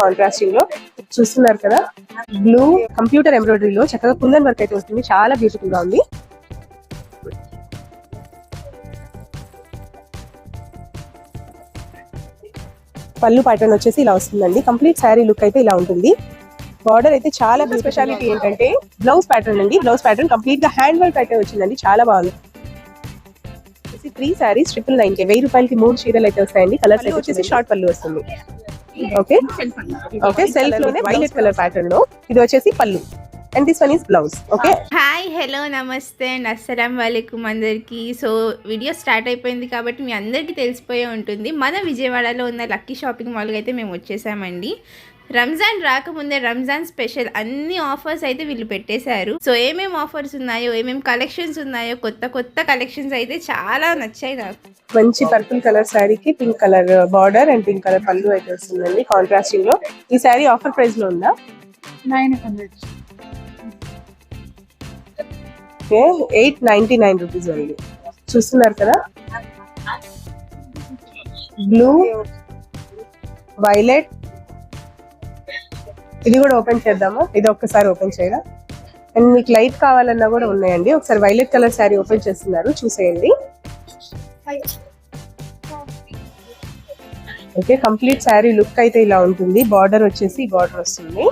కాంట్రాస్టింగ్లో చూస్తున్నారు కదా. Blue computer ఎంబ్రాయిడరీలో చక్కగా కుందన్ వర్క్ అయితే వస్తుంది. చాలా బ్యూటిఫుల్గా ఉంది. పళ్ళు ప్యాటర్న్ వచ్చేసి ఇలా వస్తుందండి. కంప్లీట్ శారీ లుక్ అయితే ఇలా ఉంటుంది. బార్డర్ అయితే చాలా స్పెషాలిటీ ఏంటంటే బ్లౌజ్ ప్యాటర్న్ అండి. బ్లౌజ్ ప్యాటర్న్ కంప్లీట్గా హ్యాండ్ వర్క్ అయితే వచ్చిందండి. చాలా బాగుంది. త్రీ శారీస్ ట్రిపుల్ నైన్కి వెయ్యి రూపాయలకి మూడు చీరలు అయితే వస్తాయండి. కలర్స్ వచ్చేసి షార్ట్ పళ్ళు వస్తుంది. ఓకే ఓకే సెల్ఫ్లోనే వైలెట్ కలర్ ప్యాటర్న్లో ఇది వచ్చేసి పళ్ళు. And this one is blouse okay hi hello నమస్తే అండ్ అస్సలం వాలేకుమ్ అందరికీ. సో వీడియో స్టార్ట్ అయిపోయింది కాబట్టి మీ అందరికీ తెలిసిపోయే ఉంటుంది. మన విజయవాడలో ఉన్న లక్కీ షాపింగ్ మాల్కి అయితే మేము వచ్చేసామండి. రంజాన్ రాకముందే రంజాన్ స్పెషల్ అన్ని ఆఫర్స్ అయితే వీళ్ళు పెట్టేశారు. సో ఏమేమి ఆఫర్స్ ఉన్నాయో ఏమేమి కలెక్షన్స్ ఉన్నాయో కొత్త కొత్త కలెక్షన్స్ అయితే చాలా నచ్చాయి నాకు. మంచి పర్పుల్ కలర్ శారీకి pink colour border and pink colour పళ్ళు అయితే వస్తుందండి కాంట్రాస్టింగ్లో. ఈ శారీ ఆఫర్ ప్రైస్లో ఉందా? Nine hundred okay eight ninety nine rupees ఉంది చూస్తున్నారు కదా? బ్లూ వైలెట్ ఇది కూడా ఓపెన్ చేద్దామా. ఇది ఒక్కసారి ఓపెన్ చేయరా? అండ్ మీకు లైట్ కావాలన్నా కూడా ఉన్నాయండి. ఒకసారి వైలెట్ కలర్ శారీ ఓపెన్ చేస్తున్నారు. చూసేయండి. ఓకే కంప్లీట్ శారీ లుక్ అయితే ఇలా ఉంటుంది. బార్డర్ వచ్చేసి బార్డర్ వస్తుంది.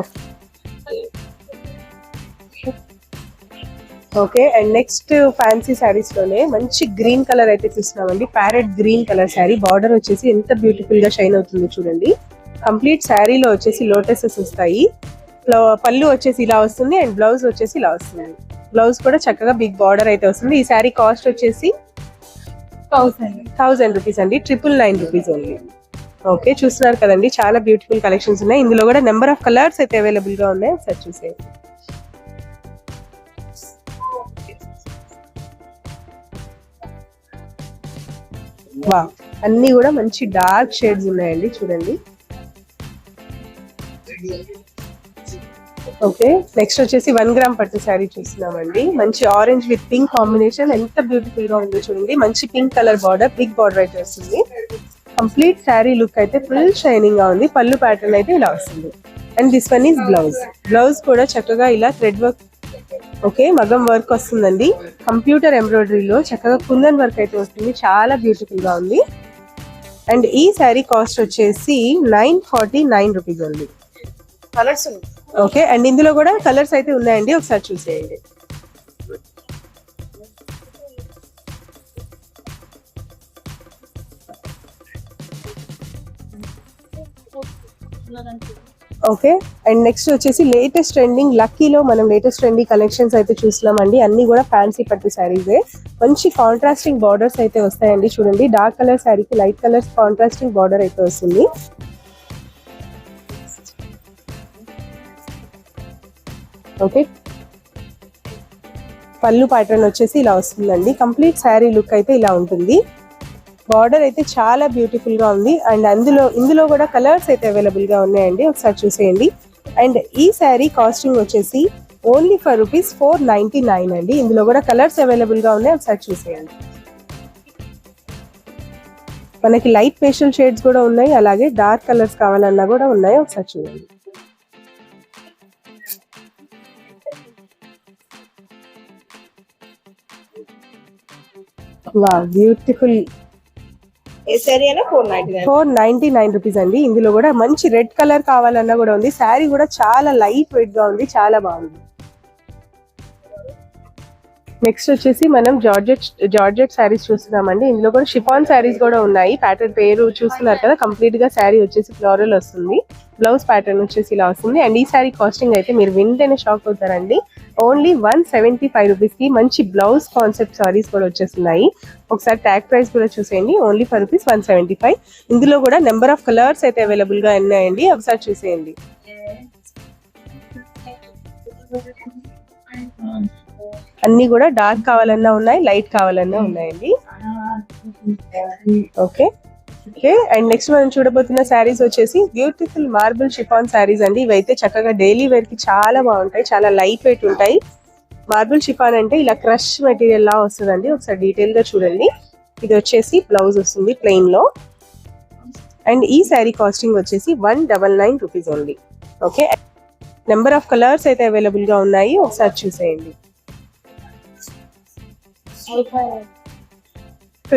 Okay. Okay and next fancy శారీస్లోనే మంచి గ్రీన్ కలర్ అయితే చూస్తున్నామండి. Parrot green colour sari border వచ్చేసి ఎంత బ్యూటిఫుల్గా షైన్ అవుతుంది చూడండి. కంప్లీట్ శారీలో వచ్చేసి లోటసెస్ వస్తాయి. పళ్ళు వచ్చేసి ఇలా వస్తుంది అండ్ బ్లౌజ్ వచ్చేసి ఇలా వస్తుంది. బ్లౌజ్ కూడా చక్కగా బిగ్ బార్డర్ అయితే వస్తుంది. ఈ శారీ కాస్ట్ వచ్చేసి థౌసండ్ రూపీస్ అండి. Triple nine rupees only okay చూస్తున్నారు కదండి. చాలా బ్యూటిఫుల్ కలెక్షన్స్ ఉన్నాయి. ఇందులో కూడా నెంబర్ ఆఫ్ కలర్స్ అయితే అవైలబుల్గా ఉన్నాయి. ఒకసారి చూసేయండి. వా అన్ని కూడా మంచి డార్క్ షేడ్స్ ఉన్నాయండి చూడండి. ఓకే నెక్స్ట్ వచ్చేసి వన్ గ్రామ్ పట్టు శారీ చూస్తున్నామండి. మంచి ఆరెంజ్ విత్ పింక్ కాంబినేషన్ ఎంత బ్యూటిఫుల్గా ఉందో చూడండి. మంచి pink colour border big border అయితే వస్తుంది. కంప్లీట్ శారీ లుక్ అయితే ఫుల్ షైనింగ్గా ఉంది. పళ్ళు ప్యాటర్న్ అయితే ఇలా వస్తుంది. And this one is blouse blouse కూడా చక్కగా ఇలా థ్రెడ్ వర్క్ ఓకే మగం వర్క్ వస్తుందండి. కంప్యూటర్ ఎంబ్రాయిడరీలో చక్కగా కుందన్ వర్క్ అయితే వస్తుంది. చాలా బ్యూటిఫుల్గా ఉంది. అండ్ ఈ శారీ కాస్ట్ వచ్చేసి నైన్ ఫార్టీ నైన్ రూపీస్ ఉంది కలర్స్ ఓకే అండ్ ఇందులో కూడా కలర్స్ అయితే ఉన్నాయండి. ఒకసారి చూసేయండి. ఓకే. అండ్ నెక్స్ట్ వచ్చేసి లేటెస్ట్ ట్రెండింగ్ లక్కీలో మనం లేటెస్ట్ ట్రెండింగ్ కలెక్షన్స్ అయితే చూసినామండి అన్ని కూడా ఫ్యాన్సీ పట్టు శారీసే మంచి కాంట్రాస్టింగ్ బార్డర్స్ అయితే వస్తాయండి చూడండి. డార్క్ కలర్ శారీకి లైట్ కలర్స్ కాంట్రాస్టింగ్ బార్డర్ అయితే వస్తుంది. ఓకే. పళ్ళు ప్యాటర్న్ వచ్చేసి ఇలా వస్తుందండి. కంప్లీట్ శారీ లుక్ అయితే ఇలా ఉంటుంది. బార్డర్ అయితే చాలా బ్యూటిఫుల్గా ఉంది. అండ్ అందులో ఇందులో కూడా కలర్స్ అయితే అవైలబుల్గా ఉన్నాయండి. ఒకసారి చూసేయండి. అండ్ ఈ శారీ కాస్టింగ్ వచ్చేసి only for rupees four ninety nine అండి. ఇందులో కూడా కలర్స్ అవైలబుల్గా ఉన్నాయి. ఒకసారి చూసేయండి. మనకి లైట్ పేషల్ షేడ్స్ కూడా ఉన్నాయి. అలాగే డార్క్ కలర్స్ కావాలన్నా కూడా ఉన్నాయి. ఒకసారి చూడండి. వా beautiful four ninety nine four ninety nine rupees అండి. ఇందులో కూడా మంచి రెడ్ కలర్ కావాలన్నా కూడా ఉంది. శారీ కూడా చాలా లైట్ వెయిట్గా ఉంది. చాలా బాగుంది. నెక్స్ట్ వచ్చేసి మనం జార్జెట్ జార్జెట్ శారీస్ చూస్తున్నామండి. ఇందులో కూడా షిఫాన్ శారీస్ కూడా ఉన్నాయి. ప్యాటర్న్ పేరు చూస్తున్నారు కదా కంప్లీట్గా శారీ వచ్చేసి ఫ్లోరల్ వస్తుంది. బ్లౌజ్ ప్యాటర్న్ వచ్చేసి ఇలా వస్తుంది. అండ్ ఈ శారీ కాస్టింగ్ అయితే మీరు వింటేనే షాక్ అవుతారండి. ఓన్లీ వన్ సెవెంటీ ఫైవ్ రూపీస్కి మంచి బ్లౌజ్ కాన్సెప్ట్ సారీస్ కూడా వచ్చేస్తున్నాయి. ఒకసారి ట్యాగ్ ప్రైస్ కూడా చూసేయండి. Only for rupees one seventy five ఇందులో కూడా నెంబర్ ఆఫ్ కలర్స్ అయితే అవైలబుల్గా ఉన్నాయండి. ఒకసారి చూసేయండి. అన్ని కూడా డార్క్ కావాలన్నా ఉన్నాయి లైట్ కావాలన్నా ఉన్నాయండి. ఓకే ఓకే అండ్ నెక్స్ట్ మనం చూడబోతున్న శారీస్ వచ్చేసి బ్యూటిఫుల్ మార్బుల్ షిఫాన్ శారీస్ అండి. ఇవైతే చక్కగా డైలీ వేర్కి చాలా బాగుంటాయి చాలా లైట్ వెయిట్ ఉంటాయి. మార్బుల్ షిఫాన్ అంటే ఇలా క్రష్ మెటీరియల్ లా వస్తుందండి. ఒకసారి డీటెయిల్గా చూడండి. ఇది వచ్చేసి బ్లౌజ్ వస్తుంది ప్లెయిన్లో. అండ్ ఈ శారీ కాస్టింగ్ వచ్చేసి one double nine rupees only okay number of colours అయితే అవైలబుల్గా ఉన్నాయి. ఒకసారి చూసేయండి.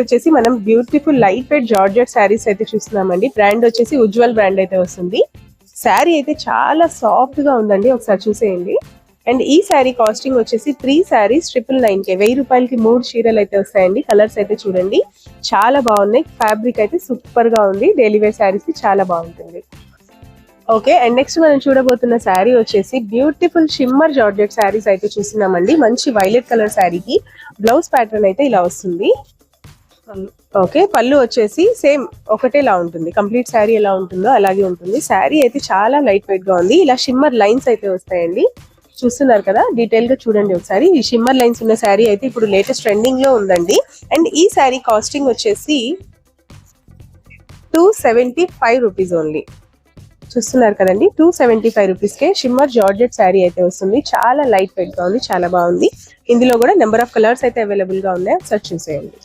వచ్చేసి మనం beautiful light weight georgette saris అయితే చూస్తున్నామండి. బ్రాండ్ వచ్చేసి ఉజ్వల్ బ్రాండ్ అయితే వస్తుంది. శారీ అయితే చాలా సాఫ్ట్గా ఉందండి. ఒకసారి చూసేయండి. అండ్ ఈ శారీ కాస్టింగ్ వచ్చేసి three saris triple nine K. వెయ్యి రూపాయలకి మూడు చీరలు అయితే వస్తాయండి. కలర్స్ అయితే చూడండి. చాలా బాగున్నాయి. ఫ్యాబ్రిక్ అయితే సూపర్గా ఉంది. డైలీ వేర్ శారీస్కి చాలా బాగుంటుంది. ఓకే అండ్ నెక్స్ట్ మనం చూడబోతున్న శారీ వచ్చేసి బ్యూటిఫుల్ షిమ్మర్ జార్జెట్ శారీస్ అయితే చూస్తున్నామండి. మంచి వైలెట్ కలర్ శారీకి బ్లౌజ్ ప్యాటర్న్ అయితే ఇలా వస్తుంది. ఓకే పళ్ళు వచ్చేసి సేమ్ ఒకటేలా ఉంటుంది. కంప్లీట్ శారీ ఎలా ఉంటుందో అలాగే ఉంటుంది. శారీ అయితే చాలా లైట్ వెయిట్గా ఉంది. ఇలా షిమ్మర్ లైన్స్ అయితే వస్తాయండి. చూస్తున్నారు కదా డీటెయిల్గా చూడండి ఒకసారి. ఈ షిమ్మర్ లైన్స్ ఉన్న శారీ అయితే ఇప్పుడు లేటెస్ట్ ట్రెండింగ్లో ఉందండి. అండ్ ఈ శారీ కాస్టింగ్ వచ్చేసి two seventy five rupees only చూస్తున్నారు కదండి. టూ సెవెంటీ ఫైవ్ రూపీస్ కే షిమ్మర్ జార్జెట్ శారీ అయితే వస్తుంది. చాలా లైట్ వెయిట్గా ఉంది చాలా బాగుంది. ఇందులో కూడా నెంబర్ ఆఫ్ కలర్స్ అయితే అవైలబుల్గా ఉన్నాయి. ఒకసారి చూసేయండి.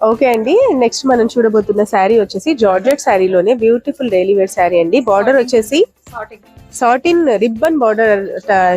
ఓకే అండి. నెక్స్ట్ మనం చూడబోతున్న శారీ వచ్చేసి జార్జెట్ శారీలోనే బ్యూటిఫుల్ డైలీ వేర్ శారీ అండి. బార్డర్ వచ్చేసి సాటిన్ రిబ్బన్ బార్డర్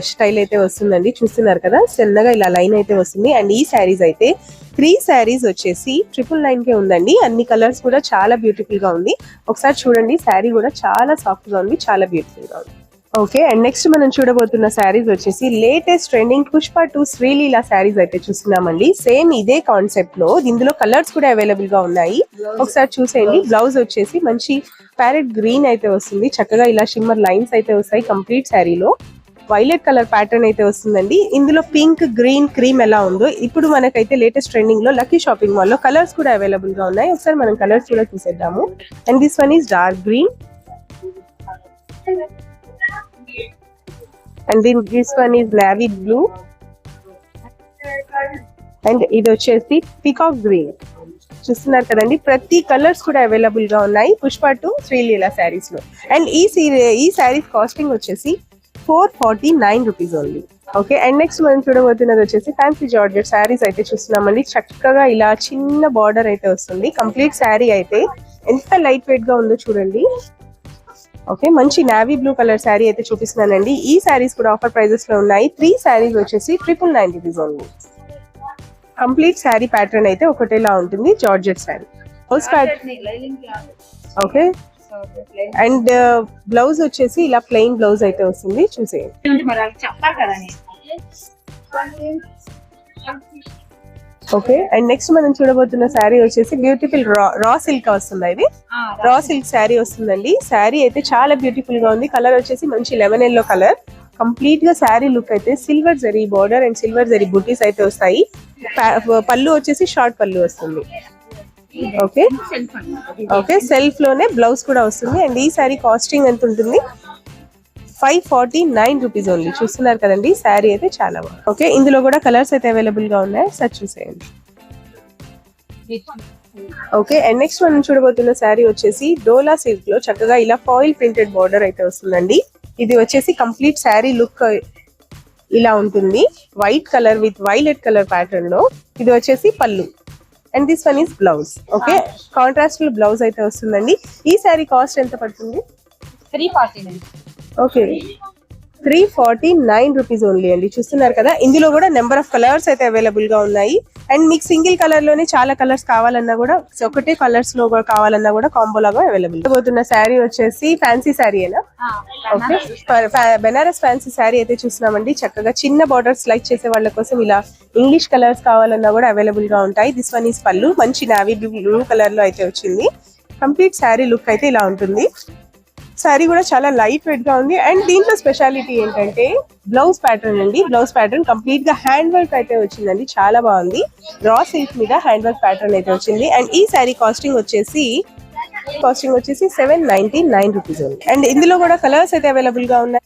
స్టైల్ అయితే వస్తుందండి. చూస్తున్నారు కదా? చిన్నగా ఇలా లైన్ అయితే వస్తుంది. అండ్ ఈ శారీస్ అయితే త్రీ శారీస్ వచ్చేసి ట్రిపుల్ నైన్ కే ఉందండి. అన్ని కలర్స్ కూడా చాలా బ్యూటిఫుల్గా ఉంది. ఒకసారి చూడండి. శారీ కూడా చాలా సాఫ్ట్గా ఉంది. చాలా బ్యూటిఫుల్గా ఉంది. ఓకే అండ్ నెక్స్ట్ మనం చూడబోతున్న శారీస్ వచ్చేసి latest trending Pushpa two Sreeleela saris అయితే చూస్తున్నామండి. సేమ్ ఇదే కాన్సెప్ట్లో ఇందులో కలర్స్ కూడా అవైలబుల్గా ఉన్నాయి. ఒకసారి చూసేయండి. బ్లౌజ్ వచ్చేసి మంచి ప్యారెట్ గ్రీన్ అయితే వస్తుంది. చక్కగా ఇలా షిమ్మర్ లైన్స్ అయితే వస్తాయి కంప్లీట్ శారీలో వైలెట్ కలర్ ప్యాటర్న్ అయితే వస్తుందండి. ఇందులో పింక్ గ్రీన్ క్రీమ్ ఎలా ఉందో ఇప్పుడు మనకైతే లేటెస్ట్ ట్రెండింగ్లో లక్కీ షాపింగ్ మాల్లో కలర్స్ కూడా అవైలబుల్గా ఉన్నాయి. ఒకసారి మనం కలర్స్ కూడా చూసేద్దాము. And this one is dark green and దీని this one is navy blue and ఇది వచ్చేసి పికాక్ గ్రీన్ చూస్తున్నారు కదండి? ప్రతి కలర్స్ కూడా అవైలబుల్గా ఉన్నాయి. పుష్ప టు శ్రీలీల శారీస్లో. అండ్ ఈ సీరీ ఈ శారీస్ కాస్టింగ్ వచ్చేసి four forty nine rupees only okay and next మనం చూడబోతున్నది వచ్చేసి ఫ్యాన్సీ జార్జెట్ శారీస్ అయితే చూస్తున్నామండి. చక్కగా ఇలా చిన్న బార్డర్ అయితే వస్తుంది. కంప్లీట్ శారీ అయితే ఎంత లైట్ వెయిట్గా ఉందో చూడండి. ఓకే మంచి నావీ బ్లూ కలర్ శారీ అయితే చూపిస్తున్నానండి. ఈ శారీస్ కూడా ఆఫర్ ప్రైజెస్లో ఉన్నాయి. త్రీ శారీస్ వచ్చేసి triple nine rupees only complete sari pattern అయితే ఒకటేలా ఉంటుంది georgette sari house okay. And blouse వచ్చేసి ఇలా ప్లెయిన్ బ్లౌజ్ అయితే వస్తుంది చూసేయండి. చెప్పాలి కదా ఓకే అండ్ నెక్స్ట్ మనం చూడబోతున్న శారీ వచ్చేసి బ్యూటిఫుల్ రా రా సిల్క్ వస్తుంది ఇది? రా సిల్క్ శారీ వస్తుందండి. శారీ అయితే చాలా బ్యూటిఫుల్గా ఉంది. కలర్ వచ్చేసి మంచి లెమన్ ఎల్లో కలర్ కంప్లీట్గా శారీ లుక్ అయితే silver zari border and silver zari బుటీస్ అయితే వస్తాయి. పళ్ళు వచ్చేసి షార్ట్ పళ్ళు వస్తుంది. ఓకే ఓకే సెల్ఫ్లోనే బ్లౌజ్ కూడా వస్తుంది. అండ్ ఈ శారీ కాస్టింగ్ ఎంత ఉంటుంది? Five forty nine rupees only చూస్తున్నారు కదండి శారీ అయితే చాలా బాగుంది. ఓకే ఇందులో కూడా కలర్స్ అయితే అవైలబుల్గా ఉన్నాయి. సార్ చూసేయండి. ఓకే అండ్ నెక్స్ట్ మనం చూడబోతున్న శారీ వచ్చేసి డోలా సిల్క్లో చక్కగా ఇలా ఫాయిల్ ప్రింటెడ్ బార్డర్ అయితే వస్తుందండి. ఇది వచ్చేసి కంప్లీట్ శారీ లుక్ ఇలా ఉంటుంది. White colour with violet colour ప్యాటర్న్లో. ఇది వచ్చేసి పళ్ళు. And this one is blouse okay contrast blouse అయితే వస్తుందండి. ఈ శారీ కాస్ట్ ఎంత పడుతుంది? Three forty okay three forty nine rupees only అండి. చూస్తున్నారు కదా? ఇందులో కూడా నెంబర్ ఆఫ్ కలర్స్ అయితే అవైలబుల్గా ఉన్నాయి. అండ్ మీకు సింగిల్ కలర్లోనే చాలా కలర్స్ కావాలన్నా కూడా ఒకటే కలర్స్లో కూడా కావాలన్నా కూడా కాంబో లాగా అవైలబుల్ పోతున్న శారీ వచ్చేసి ఫ్యాన్సీ శారీయేనా ఓకే బెనారస్ ఫ్యాన్సీ శారీ అయితే చూస్తున్నామండి. చక్కగా చిన్న బార్డర్స్ లైక్ చేసే వాళ్ళ కోసం ఇలా ఇంగ్లీష్ కలర్స్ కావాలన్నా కూడా అవైలబుల్గా ఉంటాయి. దిస్ వన్ ఈస్ పళ్ళు. మంచి నావీ బ్లూ కలర్లో అయితే వచ్చింది. కంప్లీట్ శారీ లుక్ అయితే ఇలా ఉంటుంది. శారీ కూడా చాలా లైట్ వెయిట్గా ఉంది. అండ్ దీంట్లో స్పెషాలిటీ ఏంటంటే బ్లౌజ్ ప్యాటర్న్ అండి. బ్లౌజ్ ప్యాటర్న్ కంప్లీట్గా హ్యాండ్ వర్క్ అయితే వచ్చిందండి. చాలా బాగుంది. రా సిల్క్ మీద హ్యాండ్ వర్క్ ప్యాటర్న్ అయితే వచ్చింది. అండ్ ఈ శారీ కాస్టింగ్ వచ్చేసి కాస్టింగ్ వచ్చేసి సెవెన్ నైన్టీ నైన్ రూపీస్ ఉంది. అండ్ ఇందులో కూడా కలర్స్ అయితే అవైలబుల్గా ఉన్నాయి.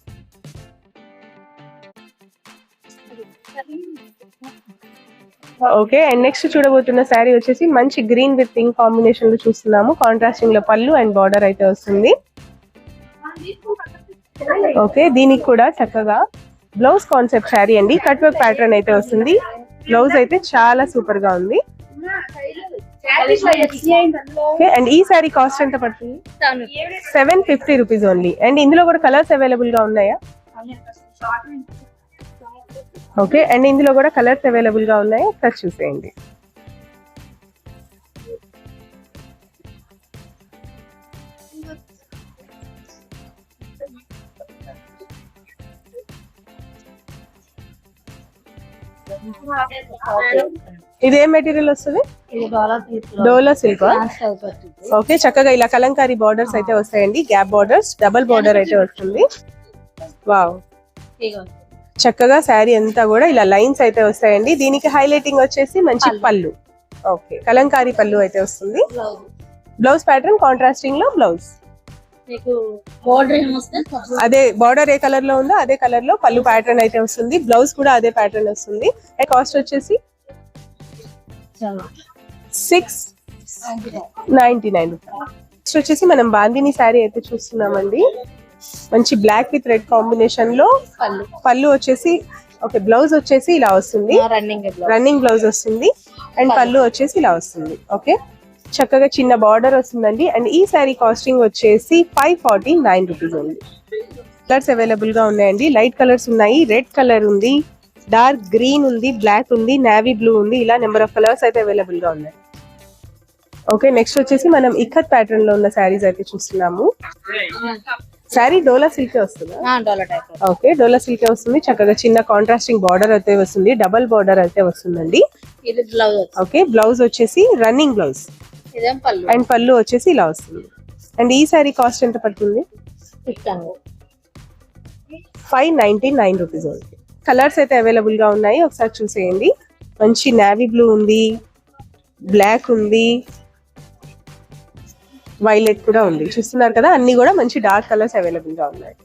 ఓకే అండ్ నెక్స్ట్ చూడబోతున్న శారీ వచ్చేసి మంచి గ్రీన్ విత్ పింక్ కాంబినేషన్లో చూస్తున్నాము. కాంట్రాస్టింగ్లో పళ్ళు అండ్ బార్డర్ అయితే వస్తుంది. ఓకే దీనికి కూడా చక్కగా బ్లౌజ్ కాన్సెప్ట్ శారీ అండి. కట్ వర్క్ ప్యాటర్న్ అయితే వస్తుంది. బ్లౌజ్ అయితే చాలా సూపర్గా ఉంది. అండ్ ఈ సారీ కాస్ట్ ఎంత పడుతుంది? Seven fifty rupees only and ఇందులో కూడా కలర్స్ అవైలబుల్గా ఉన్నాయా? ఓకే అండ్ ఇందులో కూడా కలర్స్ అవైలబుల్గా ఉన్నాయా? ఒకసారి చూసేయండి. ఇది ఏం మెటీరియల్ వస్తుంది డోలో సిల్క్ ఓకే చక్కగా ఇలా కలంకారీ బార్డర్స్ అయితే వస్తాయండి. గ్యాప్ బార్డర్స్ డబల్ బార్డర్ అయితే వస్తుంది. వావ్ చక్కగా శారీ అంతా కూడా ఇలా లైన్స్ అయితే వస్తాయండి. దీనికి హైలైటింగ్ వచ్చేసి మంచి పళ్ళు. ఓకే కలంకారీ పళ్ళు అయితే వస్తుంది. బ్లౌజ్ ప్యాటర్న్ కాంట్రాస్టింగ్లో బ్లౌజ్ మీకు బోర్డర్ ఏమొస్తే అదే బార్డర్ ఏ కలర్లో ఉందో అదే కలర్లో పళ్ళు ప్యాటర్న్ అయితే వస్తుంది. బ్లౌజ్ కూడా అదే ప్యాటర్న్ వస్తుంది. కాస్ట్ వచ్చేసి సిక్స్ నైన్టీ నైన్ నెక్స్ట్ వచ్చేసి మనం బాందిని శారీ అయితే చూస్తున్నామండి. మంచి బ్లాక్ విత్ రెడ్ కాంబినేషన్లో పళ్ళు. పళ్ళు వచ్చేసి ఓకే బ్లౌజ్ వచ్చేసి ఇలా వస్తుంది. రన్నింగ్ రన్నింగ్ బ్లౌజ్ వస్తుంది. అండ్ పళ్ళు. వచ్చేసి ఇలా వస్తుంది. ఓకే చక్కగా చిన్న బార్డర్ వస్తుందండి. అండ్ ఈ శారీ కాస్టింగ్ వచ్చేసి ఫైవ్ ఫార్టీ నైన్ రూపీస్ ఉంది కలర్స్ అవైలబుల్గా ఉన్నాయండి. లైట్ కలర్స్ ఉన్నాయి రెడ్ కలర్ ఉంది డార్క్ గ్రీన్ ఉంది బ్లాక్ ఉంది నావీ బ్లూ ఉంది. ఇలా నెంబర్ ఆఫ్ కలర్స్ అయితే అవైలబుల్గా ఉన్నాయి. ఓకే నెక్స్ట్ వచ్చేసి మనం ఇక్కత్ ప్యాటర్న్లో ఉన్న శారీస్ అయితే చూస్తున్నాము. శారీ డోలా సిల్క్ వస్తుందా? ఓకే డోలా సిల్క్ వస్తుంది. చక్కగా చిన్న కాంట్రాస్టింగ్ బార్డర్ అయితే వస్తుంది. డబల్ బార్డర్ అయితే వస్తుందండి. ఓకే బ్లౌజ్ వచ్చేసి రన్నింగ్ బ్లౌజ్ అండ్ పళ్ళు వచ్చేసి ఇలా వస్తుంది. అండ్ ఈ సారీ కాస్ట్ ఎంత పడుతుంది? ఫైవ్ నైన్టీ నైన్ రూపీస్ ఉంది. కలర్స్ అయితే అవైలబుల్గా ఉన్నాయి. ఒకసారి చూసేయండి. మంచి నావీ బ్లూ ఉంది బ్లాక్ ఉంది వైలెట్ కూడా ఉంది. చూస్తున్నారు కదా? అన్ని కూడా మంచి డార్క్ కలర్స్ అవైలబుల్గా ఉన్నాయి.